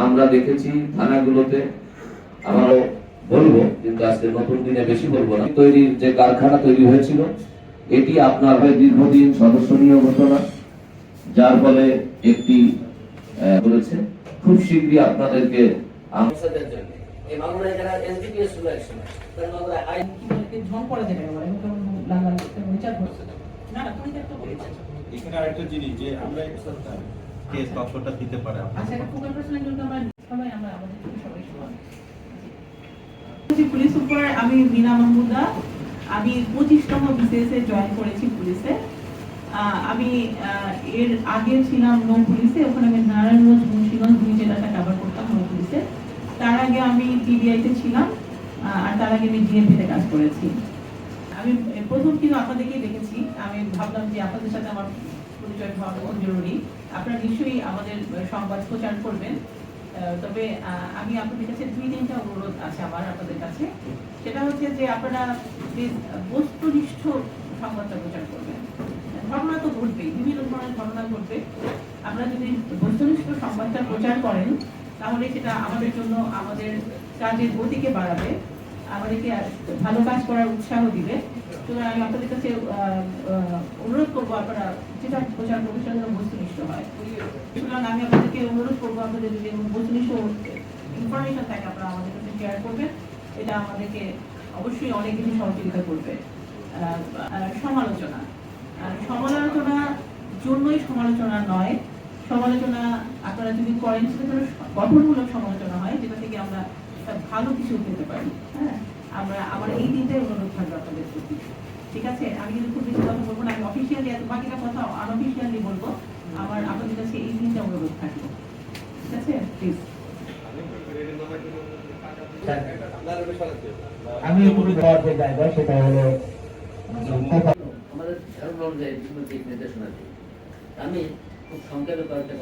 আমরা দেখেছি থানাগুলোতে আমারও বলব কিন্তু আজকে নতুন দিনে বেশি বলব না। তৈরির যে কারখানা তৈরি হয়েছিল এটি আপনার হয় দীর্ঘদিন সদস্যনীয় ঘটনা যার ফলে একটি আহ, করেছে খুব শীঘ্রই আপনাদেরকে বলেছে এখানে আরেকটা জিনিস যে আমরা কেস দিতে পারে আচ্ছা এটা প্রকার পার্সোনাল কিন্তু আমরা সবাই আমরা আমাদের থেকে সবাই সমান পুলিশ সুপার, আমি মিনা মাহমুদা। আমি পঁচিশতম বিসিএস জয়েন করেছি পুলিশে। আমি এর আগে ছিলাম নৌ পুলিশে ওখানে আমি নারায়ণগঞ্জ মুন্সিগঞ্জ দুই জেলাটা কভার করতাম নৌ পুলিশে। তার আগে আমি টিবিআইতে ছিলাম আর তার আগে আমি ডিএমপিতে কাজ করেছি। আমি প্রথম কিন্তু আপনাদেরকেই দেখেছি। আমি ভাবলাম যে আপনাদের সাথে আমার পরিচয় হওয়া জরুরি। আপনারা নিশ্চয়ই আমাদের সংবাদ প্রচার করবেন। তবে আমি আপনাদের কাছে দুই তিনটা অনুরোধ আছে আমার, আপনাদের কাছে। সেটা হচ্ছে যে আপনারা যে বস্তুনিষ্ঠ সংবাদটা প্রচার করবেন, ঘটনা তো ঘটবেই, বিভিন্ন ধরনের ঘটনা ঘটবে। আপনারা যদি বস্তুনিষ্ঠ সংবাদটা প্রচার করেন, তাহলে সেটা আমাদের জন্য আমাদের কাজের গতিকে বাড়াবে, আমাদেরকে ভালো কাজ করার উৎসাহ দিবে। আমি আপনাদের কাছে অনুরোধ করব আপনারা যেটা প্রচার করবে সেটা বস্তুনিষ্ঠ হয়। সুতরাং আমি আপনাদেরকে অনুরোধ করব আপনাদের যদি বস্তুনিষ্ঠ ইনফরমেশন থাকে আপনারা আমাদের কাছে শেয়ার করবেন, এটা আমাদেরকে অবশ্যই অনেক কিছু সহযোগিতা করবে। সমালোচনা। সমালোচনা জন্যই সমালোচনা নয়। সমালোচনা আপনারা যদি করেন, সেটা গঠনমূলক সমালোচনা হয়, যেটা থেকে আমরা ভালো কিছু পেতে পারি। হ্যাঁ? আমরা, আমার এই তিনটাই অনুরোধ থাকবে আপনাদের প্রতি। ঠিক আছে? আমি কিন্তু খুব বেশি কথা বলব না। আমি অফিসিয়ালি এত বাকিটা কথা আনঅফিসিয়ালি বলব। আমার আপনাদের কাছে এই তিনটা অনুরোধ থাকবে। ঠিক আছে? প্লিজ আমি একটু দেওয়ার যে জায়গা সেটা হলো আমাদের ধারণা অনুযায়ী নির্দেশনা আমি খুব সংক্ষেপে কয়েকটা কথা